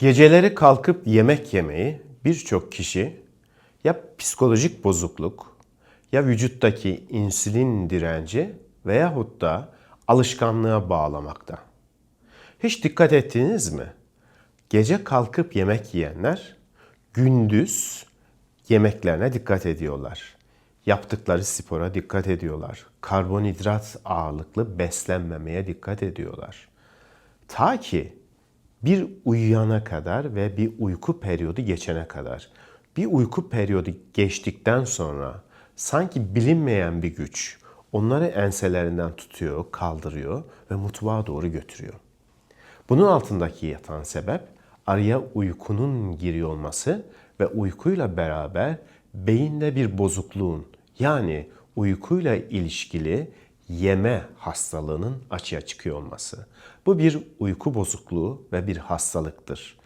Geceleri kalkıp yemek yemeyi birçok kişi ya psikolojik bozukluk ya vücuttaki insülin direnci veyahut da alışkanlığa bağlamakta. Hiç dikkat ettiniz mi? Gece kalkıp yemek yiyenler gündüz yemeklerine dikkat ediyorlar. Yaptıkları spora dikkat ediyorlar. Karbonhidrat ağırlıklı beslenmemeye dikkat ediyorlar. Ta ki bir uyuyana kadar ve bir uyku periyodu geçene kadar. Bir uyku periyodu geçtikten sonra sanki bilinmeyen bir güç onları enselerinden tutuyor, kaldırıyor ve mutfağa doğru götürüyor. Bunun altındaki yatan sebep araya uykunun giriyor olması ve uykuyla beraber beyinde bir bozukluğun yani uykuyla ilişkili yeme hastalığının açığa çıkıyor olması. Bu bir uyku bozukluğu ve bir hastalıktır.